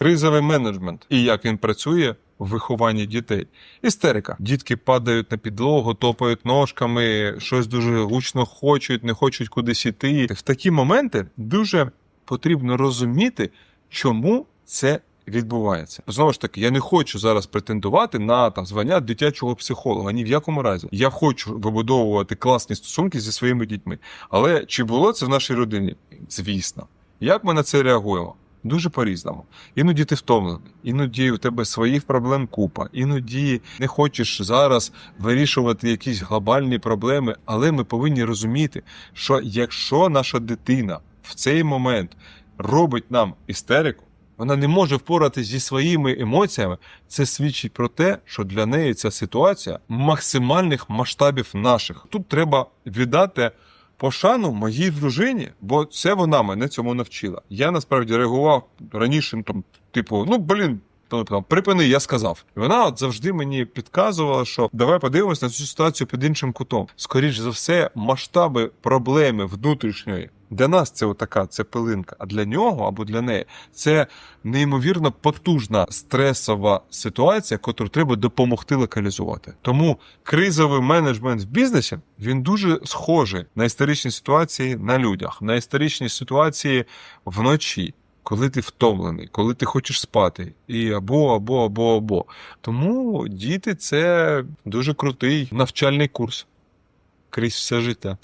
кризовий менеджмент і як він працює в вихованні дітей. Істерика. Дітки падають на підлогу, топають ножками, щось дуже гучно хочуть, не хочуть кудись іти. В такі моменти дуже потрібно розуміти, чому це відбувається. Знову ж таки, я не хочу зараз претендувати на там звання дитячого психолога. Ні в якому разі. Я хочу вибудовувати класні стосунки зі своїми дітьми. Але чи було це в нашій родині? Звісно. Як ми на це реагуємо? Дуже по-різному. Іноді ти втомлений, іноді у тебе своїх проблем купа, іноді не хочеш зараз вирішувати якісь глобальні проблеми, але ми повинні розуміти, що якщо наша дитина в цей момент робить нам істерику, вона не може впоратися зі своїми емоціями. Це свідчить про те, що для неї ця ситуація максимальних масштабів наших. Тут треба віддати пошану моїй дружині, бо це вона мене цьому навчила. Я насправді реагував раніше, ну, там, типу, ну блін. Припини, я сказав. І вона от завжди мені підказувала, що давай подивимось на цю ситуацію під іншим кутом. Скоріше за все, масштаби проблеми внутрішньої для нас це отака це пилинка, а для нього або для неї це неймовірно потужна стресова ситуація, яку треба допомогти локалізувати. Тому кризовий менеджмент в бізнесі він дуже схожий на історичні ситуації на людях, на історичні ситуації вночі. Коли ти втомлений, коли ти хочеш спати, і або, або, або, або. Тому діти це дуже крутий навчальний курс крізь все життя.